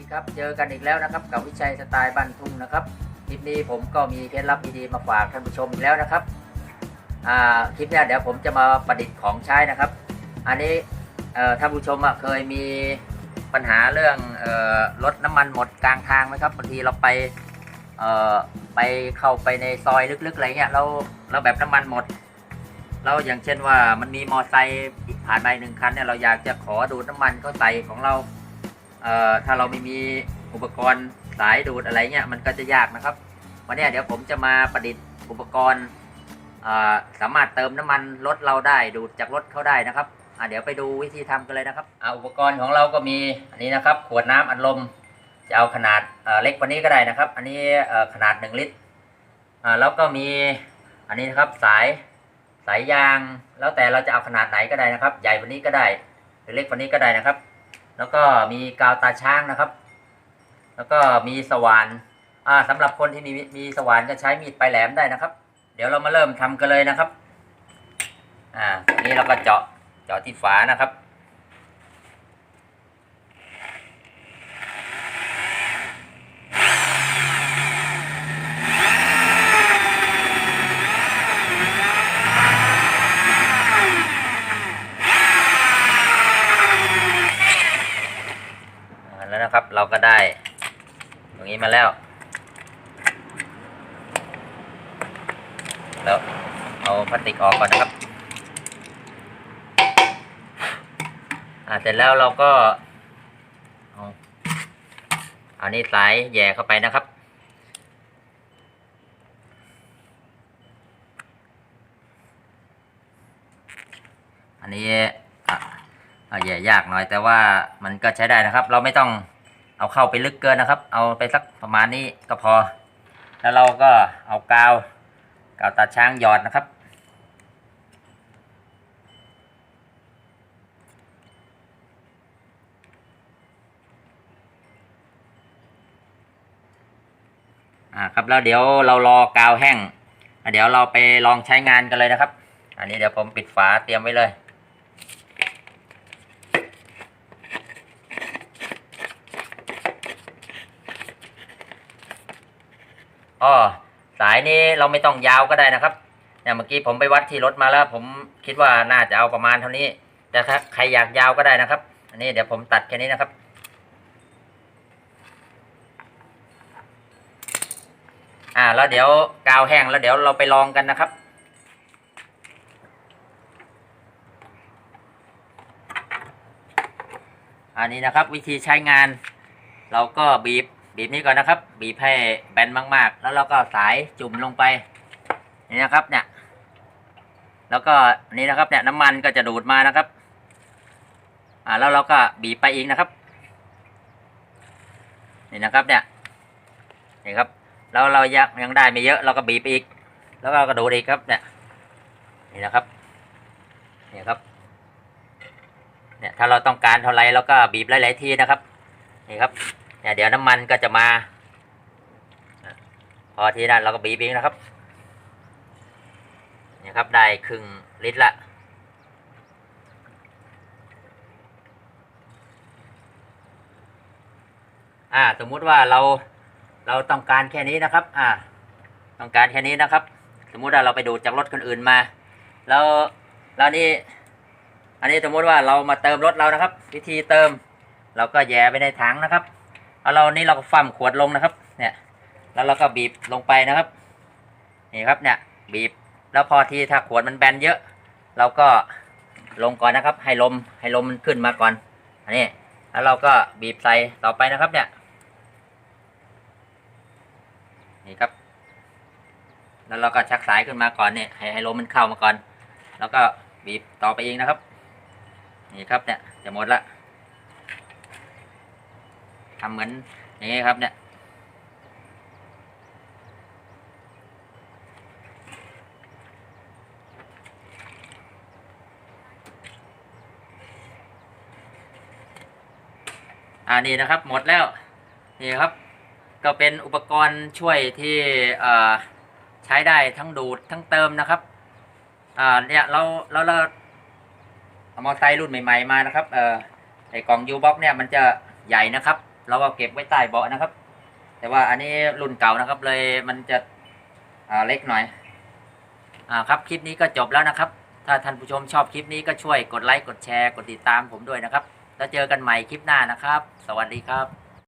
วัสดีครับ เจอกันอีกแล้วนะครับ กับวิชัยสไตล์บ้านทุ่งนะครับ คลิปนี้ผมก็มีเคล็ดลับดีๆมาฝากท่านผู้ชมอีกแล้วนะครับ อ่า คลิปนี้เดี๋ยวผมจะมาประดิษฐ์ของใช้นะครับ อันนี้ท่านผู้ชมเคยมีปัญหาเรื่องรถน้ำมันหมดกลางทางไหมครับบางทีเราไปไปเข้าไปในซอยลึกๆอะไรเงี้ยเราเราแบบน้ำมันหมด เราอย่างเช่นว่ามันมีมอไซค์ผ่านไปหนึ่งคันเนี่ยเราอยากจะขอดูดน้ำมันเขาใส่ของเรา เอ่อถ้าเราไม่มีอุปกรณ์สายดูดอะไรเงี้ยมันก็จะยากนะครับ วันนี้เดี๋ยวผมจะมาประดิษฐ์อุปกรณ์สามารถเติมน้ำมันรถเราได้ดูดจากรถเขาได้นะครับเดี๋ยวไปดูวิธีทำกันเลยนะครับออุปกรณ์ของเราก็มีอันนี้นะครับ ขวดน้ำอัดลมจะเอาขนาดเอ่อเล็กกว่านี้ก็ได้นะครับ อันนี้ขนาด 1 ลิตรแล้วก็มีอันนี้นะครับสายสายยาง แล้วแต่เราจะเอาขนาดไหนก็ได้นะครับ ใหญ่กว่านี้ก็ได้หรือเล็กกว่านี้ก็ได้นะครับ แล้วก็มีกาวตาช้างนะครับ แล้วก็มีสว่านอ่าสำหรับคนที่มีมีสว่านก็ใช้มีดปลายแหลมได้นะครับ เดี๋ยวเรามาเริ่มทำกันเลยนะครับ อ่าอันนี้เราก็เจาะเจาะที่ฝานะครับ แล้วนะครับ เราก็ได้ ตรงนี้มาแล้ว แล้วเอาพลาสติกออกก่อนนะครับอ่าเสร็จแล้วเราก็เอาเอานี้สายแย่เข้าไปนะครับอันนี้ อะอะแย่ยากหน่อยแต่ว่ามันก็ใช้ได้นะครับ เราไม่ต้องเอาเข้าไปลึกเกินนะครับ เอาไปสักประมาณนี้ก็พอ แล้วเราก็เอากาวกาวตาช้างหยอดนะครับ อ่าครับแล้วเดี๋ยวเรารอกาวแห้งเดี๋ยวเราไปลองใช้งานกันเลยนะครับ อันนี้เดี๋ยวผมปิดฝาเตรียมไว้เลย อ๋อสายนี้เราไม่ต้องยาวก็ได้นะครับเนี่ยเมื่อกี้ผมไปวัดที่รถมาแล้ว ผมคิดว่าน่าจะเอาประมาณเท่านี้ แต่ถ้าใครอยากยาวก็ได้นะครับ อันนี้เดี๋ยวผมตัดแค่นี้นะครับ อ่าแล้วเดี๋ยวกาวแห้งแล้วเดี๋ยวเราไปลองกันนะครับอันนี้นะครับวิธีใช้งาน เราก็บีบ บีบนี้ก่อนนะครับ บีบให้แบนมาก ๆ แล้วเราก็สายจุ่มลงไป นี่นะครับ เนี่ย แล้วก็นนี้นะครับ เนี่ยน้ำมันก็จะดูดมานะครับ อ่าแล้วเราก็บีบไปอีกนะครับ นี่นะครับ เนี่ยนี่ครับ แล้วเรายังยังได้ไม่เยอะเราก็บีบไปอีก แล้วก็กระดูดอีกครับเนี่ยนี่นะครับนี่ครับเนี่ยถ้าเราต้องการเท่าไรเราก็บีบหลายๆทีนะครับนี่ครับ เนี่ยเดี๋ยวน้ำมันก็จะมา พอทีนั้นเราก็บีบเองนะครับเนี่ยครับได้ครึ่งลิตรละอ่าสมมุติว่าเราเราต้องการแค่นี้นะครับ อ่า ต้องการแค่นี้นะครับ สมมุติว่าเราไปดูดจากรถคนอื่นมา แล้วแล้วนี่อันนี้สมมุติว่าเรามาเติมรถเรานะครับ วิธีเติม เราก็แย่ไปในถังนะครับ เอาเรานี่เราก็ฟั่มขวดลงนะครับ เนี่ย แล้วเราก็บีบลงไปนะครับ นี่ครับเนี่ย บีบ แล้วพอที่ถ้าขวดมันแบนเยอะ เราก็ลงก่อนนะครับ ให้ลมให้ลมมันขึ้นมาก่อน อันนี้ แล้วเราก็บีบใส่ต่อไปนะครับเนี่ย นี่ครับ แล้วเราก็ชักสายขึ้นมาก่อนเนี่ยให้ให้ลมมันเข้ามาก่อน แล้วก็บีบต่อไปเองนะครับ นี่ครับเนี่ยจะหมดละ ทำเหมือนอย่างนี้ครับเนี่ยอ่านี่นะครับหมดแล้วนี่ครับ ก็เป็นอุปกรณ์ช่วยที่ใช้ได้ทั้งดูดทั้งเติมนะครับเนี่ยเราเราเราเอามออร์ไซค์รุ่นใหม่ ๆมานะครับเอ่อไอกล่องยูบ็อกเนี่ยมันจะใหญ่นะครับ เราก็เก็บไว้ใต้เบาะนะครับ แต่ว่าอันนี้รุ่นเก่านะครับ เลยมันจะเล็กหน่อยอ่าครับคลิปนี้ก็จบแล้วนะครับ ถ้าท่านผู้ชมชอบคลิปนี้ก็ช่วยกดไลค์กดแชร์กดติดตามผมด้วยนะครับ แล้วเจอกันใหม่คลิปหน้านะครับ สวัสดีครับ